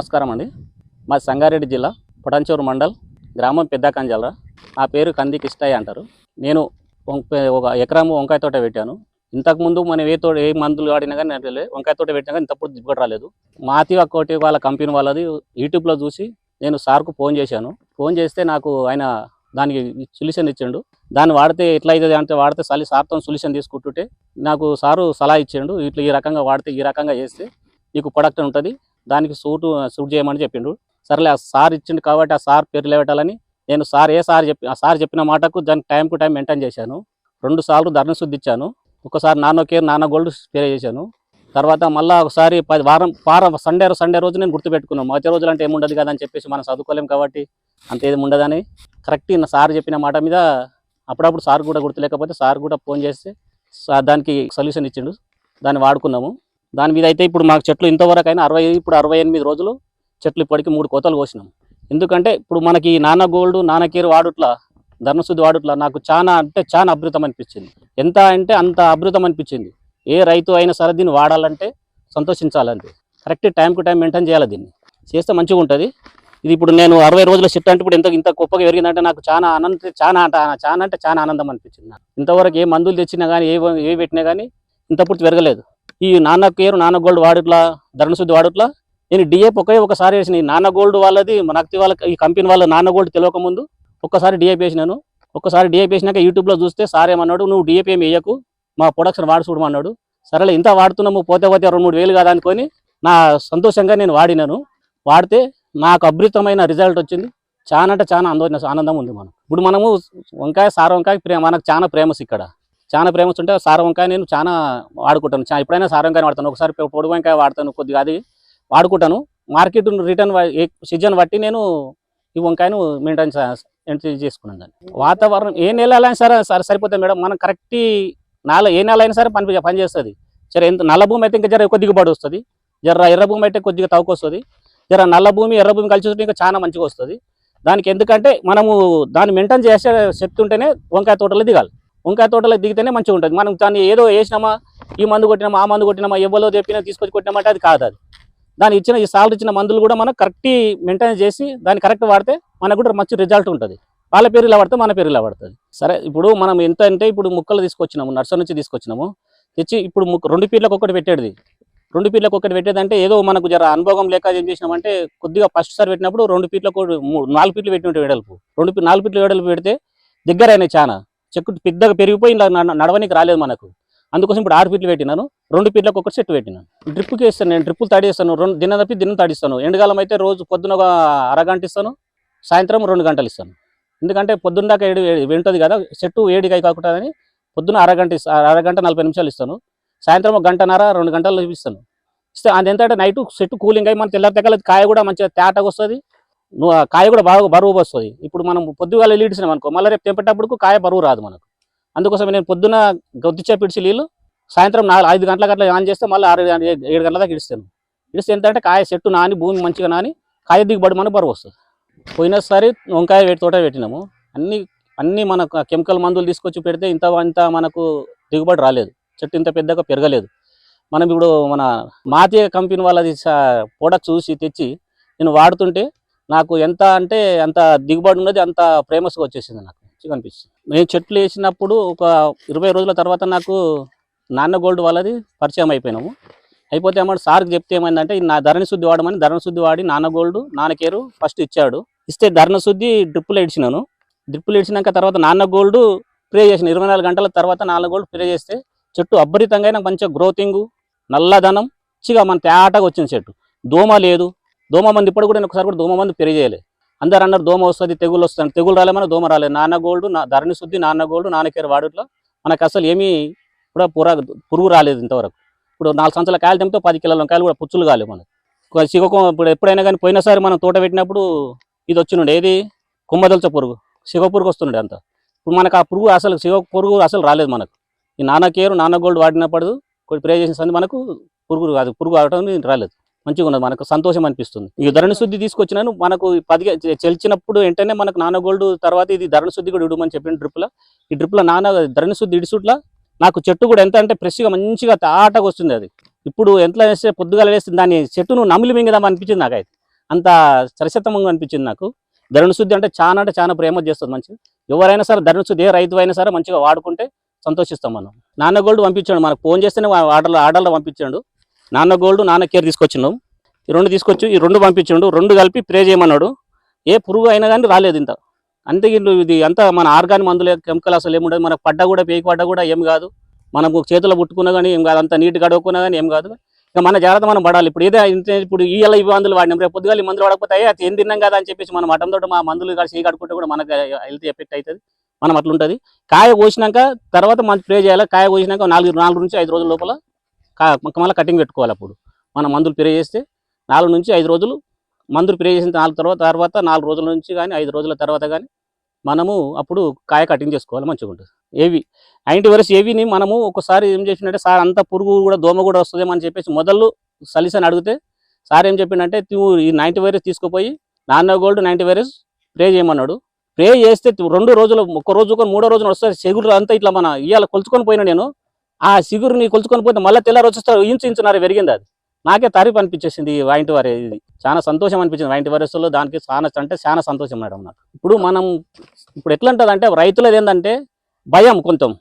నమస్కారం అండి. మా సంగారెడ్డి జిల్లా పొటంచూరు మండల్ గ్రామం పెద్ద కంజాల నా పేరు కంది కిష్టయ్య అంటారు. నేను ఒక ఎకరం వంకాయ తోట పెట్టాను. ఇంతకుముందు మనం ఏ తోట ఏ మందులు వాడినా కానీ నాకు వంకాయ తోట పెట్టినా కానీ ఇంతప్పుడు దిగుబడి రాలేదు. మాతి ఒక్కటి వాళ్ళ కంపెనీ వాళ్ళది యూట్యూబ్లో చూసి నేను సార్కు ఫోన్ చేశాను. ఫోన్ చేస్తే నాకు ఆయన దానికి సొల్యూషన్ ఇచ్చిండు. దాన్ని వాడితే ఎట్లా అవుతుంది అంటే వాడితే సలి సార్తో సొల్యూషన్ తీసుకుంటుంటే నాకు సారు సలహా ఇచ్చిండు. ఇట్లా ఈ రకంగా వాడితే ఈ రకంగా చేస్తే నీకు ప్రొడక్ట్ ఉంటుంది. దానికి సూటు సూట్ చేయమని చెప్పిండు సర్లే ఆ సార్ ఇచ్చిండు కాబట్టి ఆ సార్ పేరు లేవటాలని నేను సార్ ఏ సార్ చెప్పి ఆ సార్ చెప్పిన మాటకు దానికి టైం టు టైం మెయింటైన్ చేశాను. రెండు సార్లు ధరణ శుద్ధి ఇచ్చాను. ఒకసారి నాన్న కేర్ నాన్న గోల్డ్ స్ప్రే చేశాను. తర్వాత మళ్ళీ ఒకసారి పది వారం వారం సండే సండే రోజు నేను గుర్తుపెట్టుకున్నాను. మధ్య రోజులు అంటే ఏముండదు కదా అని చెప్పేసి మనం చదువుకోలేం కాబట్టి అంత ఏది ఉండదని. కరెక్ట్ నా సార్ చెప్పిన మాట మీద అప్పుడప్పుడు సార్ కూడా గుర్తులేకపోతే సార్ కూడా ఫోన్ చేస్తే దానికి సొల్యూషన్ ఇచ్చిండు. దాన్ని వాడుకున్నాము. దాని మీద అయితే ఇప్పుడు మాకు చెట్లు ఇంతవరకు అయినా అరవై ఇప్పుడు అరవై ఎనిమిది రోజులు చెట్లు ఇప్పటికి మూడు కోతలు కోసినాం. ఎందుకంటే ఇప్పుడు మనకి నాన్న గోల్డ్ నాన్న కేర్ వాడుట్లా ధర్మశుద్ధి వాడుట్లా నాకు చాలా అంటే చాలా అభృతం అనిపించింది. ఎంత అంటే అంత అభృతం అనిపించింది. ఏ రైతు అయినా సరే దీన్ని వాడాలంటే సంతోషించాలంటే. కరెక్ట్ టైంకు టైం మెయింటైన్ చేయాలి దీన్ని. చేస్తే మంచిగా ఉంటుంది. ఇది ఇప్పుడు నేను అరవై రోజుల షిఫ్ట్ అంటే ఇప్పుడు ఎంత ఇంత గొప్పగా పెరిగిందంటే నాకు చాలా ఆనంద చాలా అంటే చాలా అంటే చాలా ఆనందం అనిపించింది ఇంతవరకు ఏ మందులు తెచ్చినా కానీ ఏ ఏ పెట్టినా కానీ ఇంత పూర్తి పెరగలేదు. ఈ నాన్న కేరు నాన్న గోల్డ్ వాడుట్లా ధరణశుద్ధి వాడుట్లా? నేను డిఏపి ఒకే ఒకసారి వేసిన ఈ నాన్న గోల్డ్ వాళ్ళది నక్తి వాళ్ళ ఈ కంపెనీ వాళ్ళ నాన్న గోల్డ్ తెలియకముందు ఒక్కసారి డిఏపి వేసినాను. ఒక్కసారి డిఏపి వేసినాక యూట్యూబ్లో చూస్తే సార్ ఏమన్నాడు నువ్వు డిఏపి ఏమి వేయకు మా ప్రొడక్షన్ వాడు చూడమన్నాడు సరేలే ఇంత వాడుతున్నాము పోతే పోతే రెండు మూడు వేలు కదా అనుకొని నా సంతోషంగా నేను వాడినాను. వాడితే నాకు అభృతమైన రిజల్ట్ వచ్చింది. చాలా అంటే చాలా ఆనందం ఆనందం ఉంది మనం ఇప్పుడు మనము వంకాయ సార వంకాయ ప్రేమ మనకు చాలా ప్రేమస్ ఇక్కడ చాలా ప్రేమస్ ఉంటే సార వంకాయ నేను చాలా వాడుకుంటాను. చా- ఎప్పుడైనా సార వంకాయ వాడతాను. ఒకసారి పొడి వంకాయ వాడతాను కొద్దిగా అది వాడుకుంటాను. మార్కెట్ రిటర్న్ సీజన్ బట్టి నేను ఈ వంకాయను మెయింటైన్ ఎంట్రీ చేసుకున్నాను దాన్ని. వాతావరణం ఏ నెల అయినా సరే సరే సరిపోతుంది మేడం. మనం కరెక్ట్ నాల ఏ నెల అయినా సరే పని పనిచేస్తుంది సరే ఎంత నల్ల భూమి అయితే ఇంకా జర ఎక్కువ దిగుబడి వస్తుంది. జర ఎర్ర భూమి అయితే కొద్దిగా తవ్వుకు వస్తుంది. జర నల్ల భూమి ఎర్ర భూమి కలిసి ఇంకా చాలా మంచిగా వస్తుంది. దానికి ఎందుకంటే మనము దాన్ని మెయింటైన్ చేసే శక్తి ఉంటేనే వంకాయ తోటలో దిగాలి. వంకాయ తోటలో దిగితేనే మంచిగా ఉంటుంది. మనం దాన్ని ఏదో వేసినామా ఈ మందు కొట్టినామా ఆ మందు కొట్టినామా ఎవరో చెప్పినా తీసుకొచ్చి కొట్టినామంటే అది కాదు అది. దాని ఇచ్చిన ఈ సాల్ ఇచ్చిన మందులు కూడా మనం కరెక్ట్ మెయింటైన్ చేసి దాన్ని కరెక్ట్ వాడితే మనకు కూడా మంచి రిజల్ట్ ఉంటుంది. వాళ్ళ పేరు ఇలా పడితే మన పేరు ఇలా పడుతుంది. సరే ఇప్పుడు మనం ఎంత అంటే ఇప్పుడు ముక్కలు తీసుకొచ్చినాము నర్సరీ నుంచి తీసుకొచ్చినాము. తెచ్చి ఇప్పుడు రెండు పీర్లకు ఒకటి పెట్టేది. రెండు పీర్లకు ఒకటి పెట్టేదంటే ఏదో మనకు జర అనుభవం లేక ఏం చేసినామంటే కొద్దిగా ఫస్ట్ సార్ పెట్టినప్పుడు రెండు పీర్లకు మూడు నాలుగు పీర్లు పెట్టి ఉంటే వెడల్పు. రెండు నాలుగు పీర్లు వెడల్పు పెడితే దగ్గర అయినాయి చాలా చెక్కు పెద్దగా పెరిగిపోయి ఇలా నడవనికి రాలేదు మనకు. అందుకోసం ఇప్పుడు ఆరు పీట్లు పెట్టినాను రెండు పీట్లకు ఒకటి సెట్ పెట్టినాను. డ్రిప్కి వేస్తాను నేను డ్రిప్పులు తడిస్తాను రెండు దిన తప్పి దినం తడిస్తాను. ఎండకాలం అయితే రోజు పొద్దున ఒక అరగంట ఇస్తాను సాయంత్రం రెండు గంటలు ఇస్తాను. ఎందుకంటే పొద్దున్న దాకా ఏడు వింటుంది కదా చెట్టు ఏడికి కాకుండా అని పొద్దున అరగంట అరగంట నలభై నిమిషాలు ఇస్తాను. సాయంత్రం ఒక గంటన్నర రెండు గంటలు ఇస్తాను. ఇస్తే అది ఎంత నైట్ చెట్టు కూలింగ్ అయ్యి మన తెల్లారి తెగల కాయ కూడా మంచిగా తేటగా వస్తుంది. నువ్వు ఆ కాయ కూడా బాగా బరువు వస్తుంది ఇప్పుడు మనం పొద్దుగాల లీడ్సినాం అనుకో మళ్ళీ రేపు తెంపేటప్పుడు కాయ బరువు రాదు మనకు. అందుకోసం నేను పొద్దున గొద్దిచ్చే పిడిచి నీళ్ళు సాయంత్రం నాలుగు ఐదు గంటల గట్ల ఆన్ చేస్తే మళ్ళీ ఆరు ఏడు గంటల దాకా ఇడిస్తాను. ఇడిస్తే ఎంతంటే కాయ చెట్టు నాని భూమి మంచిగా నాని కాయ దిగుబడి మనకు బరువు వస్తుంది. పోయినసారి వంకాయ పెట్టి తోట పెట్టినాము. అన్ని అన్ని మనకు కెమికల్ మందులు తీసుకొచ్చి పెడితే ఇంత ఇంత మనకు దిగుబడి రాలేదు. చెట్టు ఇంత పెద్దగా పెరగలేదు. మనం ఇప్పుడు మన మాతీయ కంపెనీ వాళ్ళది ప్రోడక్ట్ చూసి తెచ్చి నేను వాడుతుంటే నాకు ఎంత అంటే అంత దిగుబడి ఉన్నది అంత ఫేమస్గా వచ్చేసింది నాకు. మంచిగా అనిపిస్తుంది. నేను చెట్లు వేసినప్పుడు ఒక ఇరవై రోజుల తర్వాత నాకు నాన్న గోల్డ్ వాళ్ళది పరిచయం అయిపోయినాము. అయిపోతే ఏమన్నా సార్కి చెప్తే ఏమైందంటే నా ధరణ శుద్ధి వాడమని ధరణ శుద్ధి వాడి నాన్న గోల్డ్ నాన్న కేరు ఫస్ట్ ఇచ్చాడు. ఇస్తే ధరణ శుద్ధి డ్రిప్పులు ఇడిచినాను డ్రిప్పులు ఇడిచినాక తర్వాత నాన్న గోల్డ్ స్ప్రే చేసిన ఇరవై నాలుగు గంటల తర్వాత నాన్న గోల్డ్ స్ప్రే చేస్తే చెట్టు అబ్బరితంగా మంచిగా గ్రోతింగ్ నల్లదనం మంచిగా మన తేటగా వచ్చింది చెట్టు. దోమ లేదు దోమ మంది ఇప్పుడు కూడా నేను ఒకసారి కూడా దోమ మంది పెరిగేయలే అందరు అన్నారు దోమ వస్తుంది తెగులు వస్తుంది తెగులు రాలేమని దోమ రాలేదు. నాన్న గోల్డ్ నా ధరణి శుద్ధి నాన్న గోల్డ్ నాన్నకేరు వాడుట్లో మనకు అసలు ఏమీ కూడా పురా పురుగు రాలేదు ఇంతవరకు. ఇప్పుడు నాలుగు సంవత్సరాల కాయలు తెంపితే పది కిలోల కాయలు కూడా పుచ్చులు కాలేవు మనకు. సిగకం ఇప్పుడు ఎప్పుడైనా కానీ పోయినసారి మనం తోట పెట్టినప్పుడు ఇది వచ్చినుండే. ఏది? కుమ్మదల్చ పురుగు. సిగ పురుగు వస్తుండే అంత. ఇప్పుడు మనకు ఆ పురుగు అసలు సిగ పురుగు అసలు రాలేదు మనకు. ఈ నాన్న కేరు నాన్న గోల్డ్ వాడినప్పుడు కొన్ని ప్రే చేసిన సంది మనకు పురుగు కాదు. పురుగు ఆడటం రాలేదు. మంచిగా ఉన్నది మనకు సంతోషం అనిపిస్తుంది ఇక ధరణ శుద్ధి తీసుకొచ్చినాను మనకు ఈ చెల్చినప్పుడు వెంటనే మనకు నాన్న గోల్డ్ తర్వాత ఇది ధరణ శుద్ధి కూడా ఇడమని చెప్పిన డ్రిప్లో ఈ డ్రిప్లో నాన్న ధరణ శుద్ధి ఇడిసుట్లా. నాకు చెట్టు కూడా ఎంత అంటే ఫ్రెష్గా మంచిగా తాటగా వస్తుంది అది. ఇప్పుడు ఎంత వేస్తే పొద్దుగాల వేస్తుంది దాని చెట్టును నమిలి మింగదాం అనిపించింది నాకైతే. అంత సరసతమంగా అనిపించింది నాకు. ధరణ శుద్ధి అంటే చాలా అంటే చాలా ప్రేమ చేస్తుంది మంచిగా. ఎవరైనా సరే ధరణ శుద్ధి ఏ రైతు అయినా సరే మంచిగా వాడుకుంటే సంతోషిస్తాం మనం. నాన్న గోల్డ్ పంపించాడు మనకు ఫోన్ చేస్తేనే ఆర్డర్లో ఆర్డర్లో పంపించాడు. నాన్న గోల్డ్ నాన్న కేర్ తీసుకొచ్చినాం. ఈ రెండు తీసుకొచ్చి ఈ రెండు పంపించిండు. రెండు కలిపి ప్రే చేయమన్నాడు. ఏ పురుగు అయినా కానీ రాలేదు ఇంత. అంతే ఇది అంతా మన ఆర్గానిక్ మందులు కెమికల్ అసలు ఏముండదు. మనకు పడ్డ కూడా పేకి పడ్డ కూడా ఏం కాదు. మనకు చేతిలో పుట్టుకున్నా కానీ ఏం కాదు. అంత నీట్ కడుక్కున్నా కానీ ఏం కాదు. ఇక మన జాగ్రత్త మనం పడాలి. ఇప్పుడు ఏదో ఇంత ఇప్పుడు ఈ ఈ మందులు వాడినాం. రేపు పొద్దుగా ఈ మందులు వాడకపోతే అది ఏం తిన్నాం కదా అని చెప్పేసి మనం మటంతో మా మందులు కలిసి కడుక్కుంటే కూడా మనకు హెల్త్ ఎఫెక్ట్ అవుతుంది. మనం అట్లుంటుంది. కాయ కోసినాక తర్వాత మనం స్ప్రే చేయాలి. కాయ కోసినాక నాలుగు నాలుగు నుంచి ఐదు రోజుల లోపల మళ్ళీ కటింగ్ పెట్టుకోవాలి అప్పుడు. మనం మందులు ప్రే చేస్తే నాలుగు నుంచి ఐదు రోజులు మందులు ప్రే చేసిన నాలుగు తర్వాత తర్వాత నాలుగు రోజుల నుంచి కానీ ఐదు రోజుల తర్వాత కానీ మనము అప్పుడు కాయ కటింగ్ చేసుకోవాలి మంచిగా ఉంటుంది. ఏవి యాంటీ వైరస్ ఏవిని మనము ఒకసారి ఏం చేసిందంటే సార్ అంత పురుగు కూడా దోమ కూడా వస్తుందేమో అని చెప్పేసి మొదలు సలిసని అడిగితే సార్ ఏం చెప్పిండంటే నువ్వు ఈ నైంటీ వైరస్ తీసుకుపోయి నాన్న గోల్డ్ నైంటీ వైరస్ ప్రే చేయమన్నాడు. ప్రే చేస్తే రెండు రోజులు ఒక రోజు ఒక మూడో రోజున వస్తే సిగురు అంతా ఇట్లా మన ఇవాళ కొలుచుకొని పోయినా నేను ఆ సిగురుని కొలుచుకొని పోతే మళ్ళీ తెల్లారు వచ్చేస్తారు ఇంచు ఇంచున్నర పెరిగింది అది. నాకే తారీఫ్ అనిపించేసింది ఈ వాయింటి వారి ఇది. చాలా సంతోషం అనిపించింది వాయింటి వారసులో దానికి చాలా అంటే చాలా సంతోషం మేడం నాకు. ఇప్పుడు మనం ఇప్పుడు ఎట్లా ఉంటుంది అంటే రైతులది ఏంటంటే భయం కొంచెం.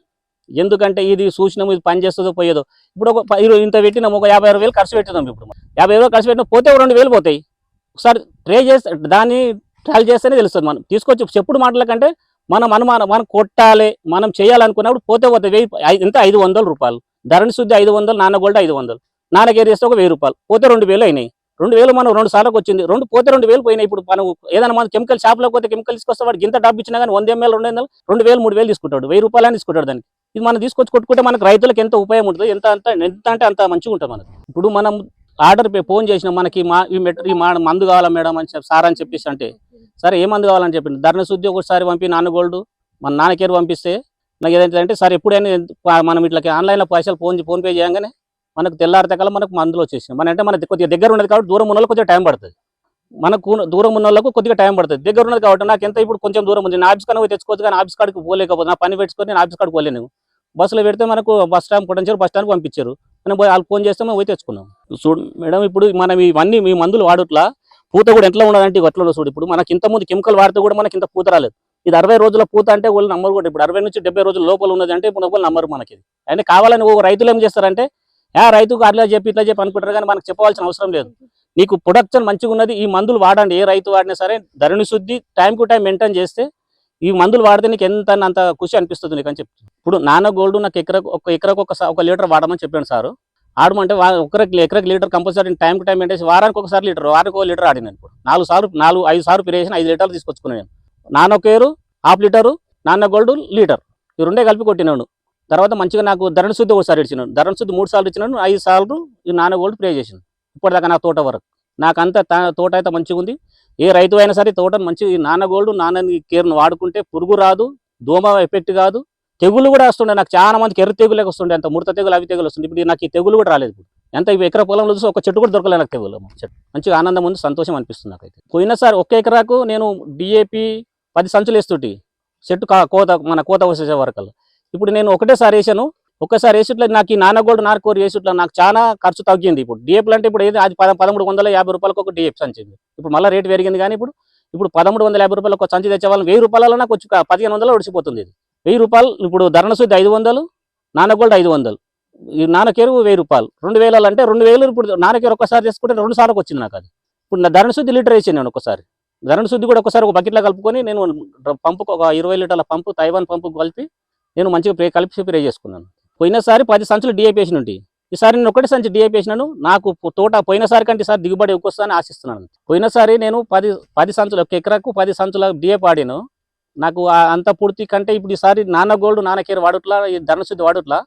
ఎందుకంటే ఇది చూసినాము ఇది పని చేస్తుందో పోయేదో. ఇప్పుడు ఒక ప- ఇంత పెట్టినాము ఒక యాభై ఆరు వేలు ఖర్చు పెట్టినాం ఇప్పుడు. యాభై వేలు ఖర్చు పెట్టినా పోతే రెండు వేలు పోతాయి. ఒకసారి ట్రై చేస్తే దాన్ని ట్రయల్ చేస్తేనే తెలుస్తుంది మనం. తీసుకొచ్చి చెప్పుడు మాటల కంటే మనం అనుమానం మనం కొట్టాలి మనం చేయాలనుకున్నప్పుడు పోతే పోతే వెయ్యి ఎంత? ఐదు వందల రూపాయలు. ధరణి శుద్ధి ఐదు వందలు నాన్న గోల్డ్ ఐదు వందలు. నాన్న చేస్తే ఒక వెయ్యి రూపాయలు. పోతే రెండు వేలు అయినాయి. రెండు వేలు మనం రెండు సార్లకు వచ్చింది. రెండు పోతే రెండు వేలు పోయినాయి. ఇప్పుడు మనం ఏదైనా మన కెమికల్ షాప్లోకి పోతే కెమికల్ తీసుకొస్తే వాడికి ఇంత డబ్బు ఇచ్చినా కానీ వంద ఎంఎల్ రెండు వందలు రెండు వేలు మూడు వేలు తీసుకుంటాడు. వెయ్యి రూపాయలు తీసుకుంటాడు దానికి. ఇది మనం తీసుకొచ్చి కొట్టుకుంటే మనకు రైతులకు ఎంత ఉపయోగం ఉంటుంది ఎంత అంత ఎంత అంటే అంత మంచిగా ఉంటుంది మనకు. ఇప్పుడు మనం ఆర్డర్ ఫోన్ చేసిన మనకి మా ఈ మెట్ ఈ మా మందు కావాలా మేడం అని చెప్పి సార్ అని చెప్పేసి అంటే సరే ఏ మందు కావాలని చెప్పింది ధరణ శుద్ధి ఒకసారి పంపి నాన్న గోల్డ్. మన నాన్న కేర్ పంపిస్తే నాకు ఏదైతే అంటే సార్ ఎప్పుడైనా మనం ఇట్లా ఆన్లైన్లో పైసలు ఫోన్ ఫోన్ పే చేయగానే మనకు తెల్లారితే మనకు మందులు వచ్చేసింది మన అంటే మన కొద్దిగా దగ్గర ఉన్నది కాబట్టి దూరం ఉన్న కొద్దిగా టైం పడుతుంది. మనకు దూరం ఉన్న వాళ్ళకు కొద్దిగా టైం పడుతుంది. దగ్గర ఉన్నది కాబట్టి నాకు ఎంత ఇప్పుడు కొంచెం దూరం ఉంది. నా ఆఫీస్ కానీ తెచ్చుకోవచ్చు కానీ ఆఫీస్ కాడికి పోలేకపోతే నా పని పెట్టుకొని నేను ఆఫీస్ కాడికి పోలేను. బస్సులో పెడితే మనకు బస్ స్టాండ్ కొట్టంచారు బస్ స్టాండ్కి పంపించారు. మనం పోయి వాళ్ళు ఫోన్ చేస్తే మేము పోయి తెచ్చుకున్నాం. చూడు మేడం ఇప్పుడు మనం ఇవన్నీ మీ మందులు వాడుట్లా పూత కూడా ఎట్లా ఉండదంటే ఎట్లా చూడు. ఇప్పుడు మనకి ఇంత ముందు కెమికల్ వాడితే కూడా మనకి ఇంత పూత రాలేదు. ఇది అరవై రోజుల పూత అంటే వాళ్ళు నమ్మరు కూడా. ఇప్పుడు అరవై నుంచి డెబ్బై రోజుల లోపల ఉన్నది అంటే ఇప్పుడు వాళ్ళు నమ్మరు మనకి అంటే కావాలని ఓ రైతులు ఏం చేస్తారంటే ఆ రైతుకు అట్లా చెప్పి ఇట్లా చెప్పి అనుకుంటారు కానీ మనకు చెప్పవలసిన అవసరం లేదు. నీకు ప్రొడక్షన్ మంచిగా ఉన్నది ఈ మందులు వాడండి. ఏ రైతు వాడినా సరే ధరణి శుద్ధి టైం టు టైం మెయింటైన్ చేస్తే ఈ మందులు వాడితే నీకు ఎంత అంత ఖుషి అనిపిస్తుంది నీకు అని చెప్తాను ఇప్పుడు నాన్న గోల్డ్ నాకు ఎకరకు ఒక ఎకరకు ఒక ఒక లీటర్ వాడమని చెప్పాను సారు. ఆడమంటే ఒకరికి ఎకరకి litre compulsory time to time maintain వారానికి ఒకసారి లీటర్ వారానికి ఒక లీటర్ ఆడినాను ఇప్పుడు. నాలుగు సార్లు నాలుగు ఐదు సార్లు పిరేషన్ ఐదు లీటర్లు తీసుకొచ్చుకున్నాను నాన్న Nano Care half litre Nano Gold litre. ఈ రెండే కలిపి కొట్టినాను. తర్వాత మంచిగా నాకు ధరణ శుద్ధి ఒకసారి ఇచ్చినాను. ధరణ శుద్ధి మూడు సార్లు ఇచ్చినాను ఐదు సార్లు ఈ నాన్న గోల్డ్ ప్రే చేసాను ఇప్పటిదాకా నా తోట వరకు. నాకు అంత తా- తోట అయితే మంచిగా ఉంది. ఏ రైతు అయినా సరే తోటను మంచి ఈ నాన్న గోల్డ్ నాన్న కేర్ను వాడుకుంటే పురుగు రాదు దోమ ఎఫెక్ట్ కాదు. తెగులు కూడా వస్తుండే. నాకు చాలా మందికి ఎర్ర తెగులేకి వస్తుండే. అంత ముడత తెగులు అవి తెగులు వస్తుంది ఇప్పుడు నాకు ఈ తెగులు కూడా రాలేదు ఇప్పుడు. ఎంత ఇవి ఎకరా పొలంలో చూసి ఒక చెట్టు కూడా దొరకలేదు నాకు తెగులు. చెట్టు. మంచిగా ఆనందం ఉంది సంతోషం అనిపిస్తుంది నాకైతే. పోయినసారి ఒక్క ఎకరాకు నేను డిఏపి పది సంచులు వేస్తుంటి. చెట్టు కా కోత మన కోత వచ్చేసే వరకల్లా. ఇప్పుడు నేను ఒకటేసారి వేసాను. ఒక్కసారి వేసిట్లో నాకు ఈ నాన్నగోడు నారకోరి వేసిట్లో నాకు చాలా ఖర్చు తగ్గింది ఇప్పుడు. డిఏపీలు అంటే ఇప్పుడు ఏది? అది పద పదమూడు వందల యాభై రూపాయలకు ఒక డిఎఫ్ సంచింది. ఇప్పుడు మళ్ళీ రేటు పెరిగింది కానీ ఇప్పుడు ఇప్పుడు పదమూడు వందల యాభై రూపాయలు ఒక సంచి తెచ్చే వాళ్ళని వెయ్యి రూపాయలలో నాకు వచ్చి పదిహేను వందలు ఒడిసిపోతుంది ఇది. వెయ్యి రూపాయలు ఇప్పుడు ధరణ శుద్ధి ఐదు వందలు నాన్నగోల్డ్ ఐదు వందలు. ఈ నాన్నకేరు వెయ్యి రూపాయలు. రెండు వేలు అంటే రెండు వేలు ఇప్పుడు నాన్నకేరు ఒక్కసారి తీసుకుంటే రెండు సార్లకు వచ్చింది నాకు అది. ఇప్పుడు నా ధరణ శుద్ధి లీటర్ వేసాను నేను ఒకసారి ధరణ శుద్ధి కూడా ఒకసారి ఒక బకెట్లో కలుపుకొని నేను పంపుకు ఒక ఇరవై లీటర్ల పంపు తైవాన్ పంపు కలిపి నేను మంచిగా ప్రే కలిపి స్ప్రే చేసుకున్నాను. పోయినసారి పది సంచులు డిఏపీ వేసిన ఉంటే ఈసారి నేను ఒకటి సంచి డిఏపీ వేసినాను. నాకు తోట పోయినసారి కంటే ఈసారి దిగుబడి ఎక్కువ వస్తుందని ఆశిస్తున్నాను. పోయినసారి నేను పది పది సంచులు ఒక ఎకరాకు పది సంచుల డిఏ ఆడాను నాకు అంత పూర్తి కంటే ఇప్పుడు ఈసారి నాన్న గోల్డ్ నాన్న కేర్ వాడుట్లా ఈ ధనశుద్ధి వాడుట్లా.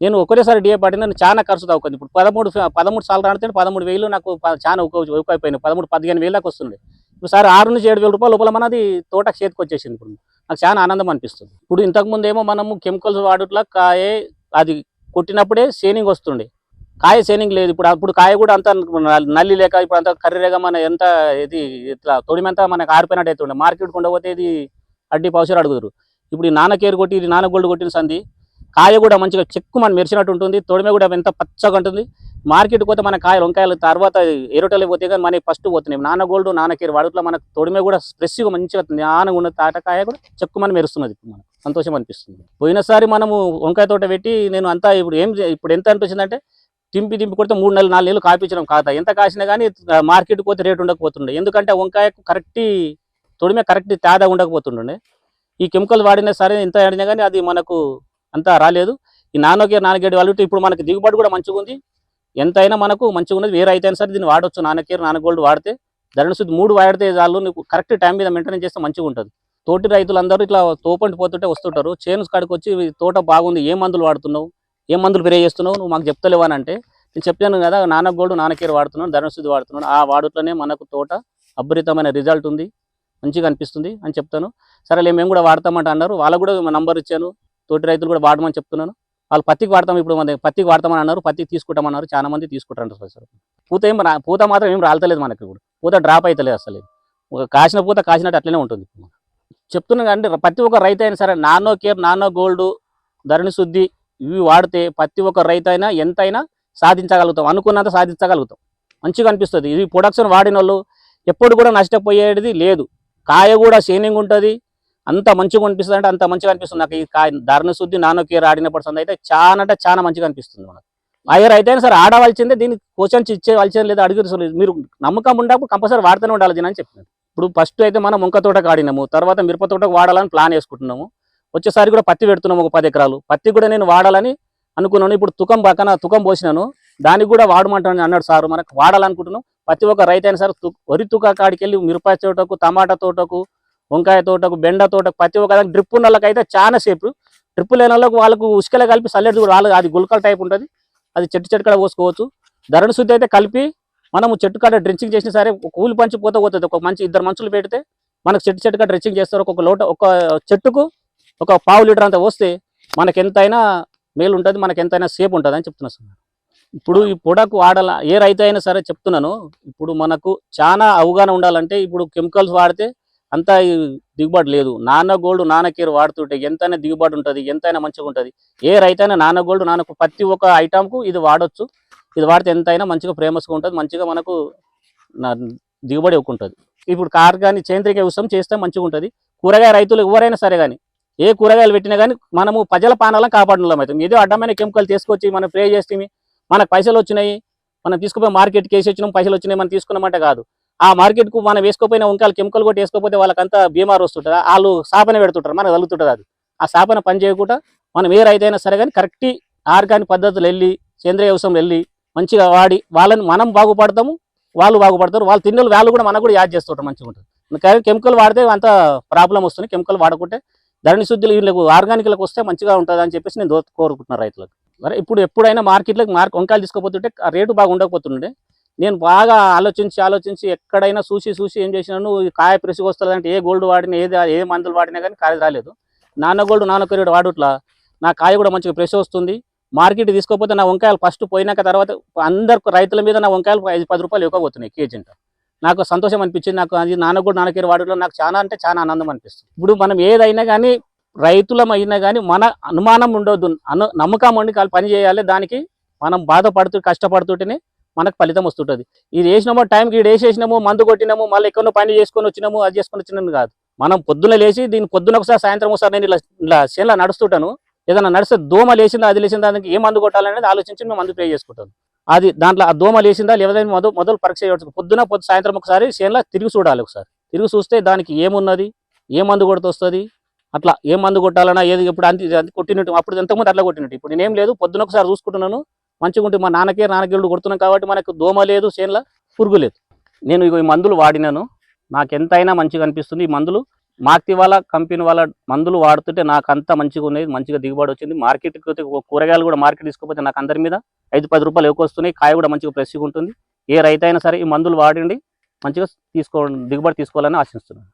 నేను ఒకరేసారి డిఏ పడినా చాలా ఖర్చు తగ్గుతుంది. ఇప్పుడు పదమూడు పదమూడు సార్లు రాడితే పదమూడు వేలు నాకు చాలా ఎక్కువ ఎక్కువైపోయినాయి పదమూడు పదిహేను వేలు దాకా వస్తుంది ఇప్పుడు సార్ ఆరు నుంచి ఏడు వేల రూపాయలు లోపల మనది తోట చేతికి వచ్చేసింది ఇప్పుడు. నాకు చాలా ఆనందం అనిపిస్తుంది. ఇప్పుడు ఇంతకుముందు ఏమో మనము కెమికల్స్ వాడుట్లా కాయ అది కొట్టినప్పుడే సేనింగ్ వస్తుండే. కాయ సేనింగ్ లేదు. ఇప్పుడు అప్పుడు కాయ కూడా అంత నల్లి లేక ఇప్పుడు అంత కర్రీగా మన ఎంత ఇది ఇట్లా తొడిమంతా మనకు ఆరిపోయినట్టు అవుతుండే మార్కెట్ కొండపోతే ఇది అడ్డి పౌసర్ అడుగుతారు ఇప్పుడు ఈ నాన్న కేర్ కొట్టి ఇది నాన్న గోల్డ్ కొట్టిన సంది కాయ కూడా మంచిగా చెక్కు మనం మెరిచినట్టు ఉంటుంది తొడిమే కూడా ఎంత పచ్చగా ఉంటుంది. మార్కెట్ పోతే మన కాయలు వంకాయలు తర్వాత ఎరోటలు పోతే కానీ మనకి ఫస్ట్ పోతున్నాయి. నాన్న గోల్డ్ నాన్న కేర్ వాడుట్లో మనకు తొడిమే కూడా ఫ్రెష్గా మంచిగా నాన్న ఉన్న తాటకాయ కూడా చెక్కు చెక్కుమని మెరుస్తున్నది ఇప్పుడు మనకు. సంతోషం అనిపిస్తుంది. పోయినసారి మనము వంకాయ తోట పెట్టి నేను అంతా ఇప్పుడు ఏం ఇప్పుడు ఎంత అనిపించిందంటే తింపి తింపి కొడితే మూడు నెలలు నాలుగు నెలలు కాపించడం కాదా? ఎంత కాసినా కానీ మార్కెట్ పోతే రేటు ఉండకపోతుండే. ఎందుకంటే వంకాయకు కరెక్ట్ తొడిమే కరెక్ట్ తేడా ఉండకపోతుండే. ఈ కెమికల్ వాడినా సరే ఇంత ఆడినా కానీ అది మనకు అంతా రాలేదు. ఈ నానోకే నానగేడు వాళ్ళు ఇప్పుడు మనకి దిగుబడి కూడా మంచిగా ఉంది. ఎంతైనా మనకు మంచిగా ఉన్నది. వేరే అయితే సరే దీన్ని వాడొచ్చు. నానకేర్ నానగోల్డ్ వాడితే ధరణ శుద్ధి మూడు వాడితే చాలు. నీకు కరెక్ట్ టైం మీద మెయింటైన్ చేస్తే మంచిగా ఉంటుంది. తోటి రైతులందరూ ఇట్లా తోపంటి పోతుంటే వస్తుంటారు. చేను కాడికి వచ్చి తోట బాగుంది. ఏ మందులు వాడుతున్నావు? ఏ మందులు స్ప్రే చేస్తున్నావు? నువ్వు మాకు చెప్తలేవు అని అంటే నేను చెప్పాను కదా నాన్న గోల్డ్ వాడుతున్నాను ధరణ శుద్ధి వాడుతున్నాను. ఆ వాడుట్లోనే మనకు తోట అద్భుతమైన రిజల్ట్ ఉంది. మంచిగా అనిపిస్తుంది అని చెప్తాను. సరే మేము కూడా వాడతామంట అన్నారు. వాళ్ళకు కూడా నంబర్ ఇచ్చాను. తోటి రైతులు కూడా వాడమని చెప్తున్నాను. వాళ్ళు పత్తికి వాడతాం ఇప్పుడు మన పత్తికి వాడతామని అన్నారు. పత్తికి తీసుకుంటామన్నారు చాలా మంది తీసుకుంటారు సార్. పూత ఏం పూత మాత్రం ఏం రాలతలేదు మనకి ఇప్పుడు. పూత డ్రాప్ అవుతలేదు అసలు. ఒక కాసిన పూత కాసినట్టు అట్లనే ఉంటుంది చెప్తున్నా అంటే ప్రతి ఒక్క రైతు అయినా సరే Nano Care Nano Gold Dharani శుద్ధి ఇవి వాడితే ప్రతి ఒక్క రైతు అయినా ఎంతైనా సాధించగలుగుతాం. అనుకున్నంత సాధించగలుగుతాం. మంచిగా అనిపిస్తుంది. ఇది ప్రొడక్షన్ వాడిన వాళ్ళు ఎప్పుడు కూడా నష్టపోయేది లేదు. కాయ కూడా షైనింగ్ ఉంటుంది. అంత మంచిగా అనిపిస్తుంది అంటే అంత మంచిగా అనిపిస్తుంది. నాకు ఈ కాయ ధరణ శుద్ధి నానో కేర్ ఆడినప్పుడు అయితే చాలా అంటే చాలా మంచిగా అనిపిస్తుంది మనకు. ఐర్ అయితే సరే ఆడవలసిందే దీనికి క్వశ్చన్స్ ఇచ్చేవలసిందే లేదు అడిగి మీరు నమ్మకం ఉన్నప్పుడు కంపల్సరీ వాడుతూనే ఉండాలి దీని అని చెప్పినాను ఇప్పుడు ఫస్ట్ అయితే మనం వంక తోటకు ఆడినాము తర్వాత మిరప తోటకు వాడాలని ప్లాన్ వేసుకుంటున్నాము. వచ్చేసారి కూడా పత్తి పెడుతున్నాము ఒక పది ఎకరాలు. పత్తి కూడా నేను వాడాలని అనుకున్నాను. ఇప్పుడు తుకం పక్కన తుకం పోసినాను. దానికి కూడా వాడమంటాను అన్నాడు సార్. మనకు వాడాలనుకుంటున్నాం. ప్రతి ఒక్క రైతు అయినా సరే తు- వరి తుక కాడికి వెళ్ళి మిరపకాయ తోటకు టమాటా తోటకు వంకాయ తోటకు బెండ తోటకు ప్రతి ఒక్క దానికి డ్రిప్ ఉన్న వాళ్ళకైతే చాలా సేపు. డ్రిప్ లేని వాళ్ళకు వాళ్ళకు ఉసుకలే కలిపి సల్లెడు కూడా రాలేదు అది గుల్కల టైప్ ఉంటుంది. అది చెట్టు చెట్టు కాడ పోసుకోవచ్చు. ధరణ శుద్ధి అయితే కలిపి మనము చెట్టు కాడ డ్రెంచింగ్ చేసినా సరే కూలి పంచి పోతే పోతుంది. ఒక మంచి ఇద్దరు మనుషులు పెడితే మనకు చెట్టు చెట్టు కాడ చేస్తారు. ఒక లోట ఒక చెట్టుకు ఒక పావు లీటర్ అంత వస్తే మనకెంతైనా మేలు ఉంటుంది మనకెంతైనా సేఫ్ ఉంటుంది అని చెప్తున్నా సార్. ఇప్పుడు ఈ పొడకు వాడాల? ఏ రైతు అయినా సరే చెప్తున్నాను. ఇప్పుడు మనకు చాలా అవగాహన ఉండాలంటే ఇప్పుడు కెమికల్స్ వాడితే అంత దిగుబాటు దిగుబడి లేదు. నాన్న గోల్డ్ నాన్న కేర్ వాడుతుంటే ఎంతైనా దిగుబడి ఉంటుంది ఎంతైనా మంచిగా ఉంటుంది. ఏ రైతైనా నాన్న గోల్డ్ నాన్నకు ప్రతి ఒక్క ఐటమ్కు ఇది వాడొచ్చు. ఇది వాడితే ఎంతైనా మంచిగా ఫేమస్గా ఉంటుంది మంచిగా మనకు దిగుబడి ఉంటుంది ఇప్పుడు కార్ కానీ సేంద్రియ వ్యవసాయం చేస్తే మంచిగా ఉంటుంది. కూరగాయ రైతులు ఎవరైనా సరే కానీ ఏ కూరగాయలు పెట్టినా కానీ మనము ప్రజల పానాలను కాపాడడం అవుతుంది ఏదో అడ్డమైన కెమికల్ తీసుకొచ్చి మనం ప్రే చేస్తే మనకు పైసలు వచ్చినాయి మనం తీసుకుపోయి మార్కెట్కి వేసి వచ్చినాం పైసలు వచ్చినాయి మనం తీసుకున్నామంటే కాదు. ఆ మార్కెట్కు మనం వేసుకోపోయిన వంకాయలు కెమికల్ కొట్టి వేసుకోకపోతే వాళ్ళకంతా బీమార్ వస్తుంటారు వాళ్ళు సాపన పెడుతుంటారు మనకు తగులుతుంటుంది అది. ఆ సాపన పని చేయకుండా మనం ఏ రైతైనా సరే కానీ కరెక్ట్ ఆర్గానిక్ పద్ధతులు వెళ్ళి సేంద్రియ వ్యవసాయం వెళ్ళి మంచిగా వాడి వాళ్ళని మనం బాగుపడతాము వాళ్ళు బాగుపడతారు వాళ్ళు తిన్న వాళ్ళు కూడా మనకు కూడా యాడ్ చేస్తుంటారు మంచిగా ఉంటుంది. కానీ కెమికల్ వాడితే అంత ప్రాబ్లం వస్తుంది కెమికల్ వాడకుంటే ధరణి శుద్ధులు వీళ్ళకు ఆర్గానిక్లకు వస్తే మంచిగా ఉంటుంది అని చెప్పేసి నేను దో- కోరుకుంటున్నాను రైతులకు. మరి ఇప్పుడు ఎప్పుడైనా మార్కెట్లోకి మార్క్ వంకాయలు తీసుకోపోతుంటే ఆ రేటు బాగా ఉండకపోతుండే. నేను బాగా ఆలోచించి ఆలోచించి ఎక్కడైనా చూసి చూసి ఏం చేసినాను? కాయ ప్రెసికి వస్తుంది ఏ గోల్డ్ వాడినా ఏది ఏ మందులు వాడినా కానీ కాయ రాలేదు. నాన్న గోల్డ్ నాన్న కరీడు వాడుట్లా నా కాయ కూడా మంచిగా ఫ్రెష్ వస్తుంది. మార్కెట్ తీసుకోకపోతే నా వంకాయలు ఫస్ట్ పోయినాక తర్వాత అందరు రైతుల మీద నా వంకాయలు ఐదు పది రూపాయలు ఇవ్వకపోతున్నాయి కేజీ అంట. నాకు సంతోషం అనిపించింది నాకు అది నాన్న కూడా నాన్నకేరు వాడలో నాకు చాలా అంటే చాలా ఆనందం అనిపిస్తుంది. ఇప్పుడు మనం ఏదైనా కానీ రైతులమైనా కానీ మన అనుమానం ఉండొద్దు. అను నమ్మకం ఉండి కాదు పని చేయాలి. దానికి మనం బాధపడుతూ కష్టపడుతుంటేనే మనకు ఫలితం వస్తుంటుంది. ఇది వేసినామో టైంకి ఇది వేసేసినాము మందు కొట్టినాము మళ్ళీ ఎక్కడో పని చేసుకొని వచ్చినాము అది చేసుకొని వచ్చినాము కాదు. మనం పొద్దున లేచి దీని పొద్దున ఒకసారి సాయంత్రం ఒకసారి నేను ఇలా ఇలా చేనులో నడుస్తుంటాను. ఏదైనా నడిస్తే దోమ లేచిందా అది లేచిందా దానికి ఏ మందు కొట్టాలనేది ఆలోచించి మేము మందు ప్రే చేసుకుంటాను అది దాంట్లో ఆ దోమ లేచిందా లేదా మొదలు మొదలు పరీక్ష చేయవచ్చు పొద్దున పొద్దు సాయంత్రం ఒకసారి చేనులో తిరిగి చూడాలి ఒకసారి. తిరిగి చూస్తే దానికి ఏమున్నది ఏ మందు కొడుతొస్తుంది అట్లా ఏ మందు కొట్టాలన్నా ఏది ఇప్పుడు అంత కొట్టినట్టు అప్పుడు ఎంతమంది అట్లా కొట్టినట్టు. ఇప్పుడు నేనేం లేదు పొద్దున ఒకసారి చూసుకుంటున్నాను మంచిగా ఉంటే మా నాన్నకే నాన్నగిళ్ళు కొడుతున్నాం కాబట్టి మనకు దోమ లేదు చేనులో పురుగు లేదు. నేను ఇగో ఈ మందులు వాడినాను నాకు ఎంతైనా మంచిగా అనిపిస్తుంది. ఈ మందులు మాక్తి వాళ్ళ కంపెనీ వాళ్ళ మందులు వాడుతుంటే నాకు అంత మంచిగా ఉన్నది మంచిగా దిగుబడి వచ్చింది. మార్కెట్కి పోతే కూరగాయలు కూడా మార్కెట్ తీసుకోకపోతే నాకు అందరి మీద ఐదు పది రూపాయలు ఎక్కువ వస్తున్నాయి. కాయ కూడా మంచిగా ఫ్రెష్గా ఉంటుంది. ఏ రైతు అయినా సరే ఈ మందులు వాడండి మంచిగా తీసుకో దిగుబడి తీసుకోవాలని ఆశిస్తున్నాను.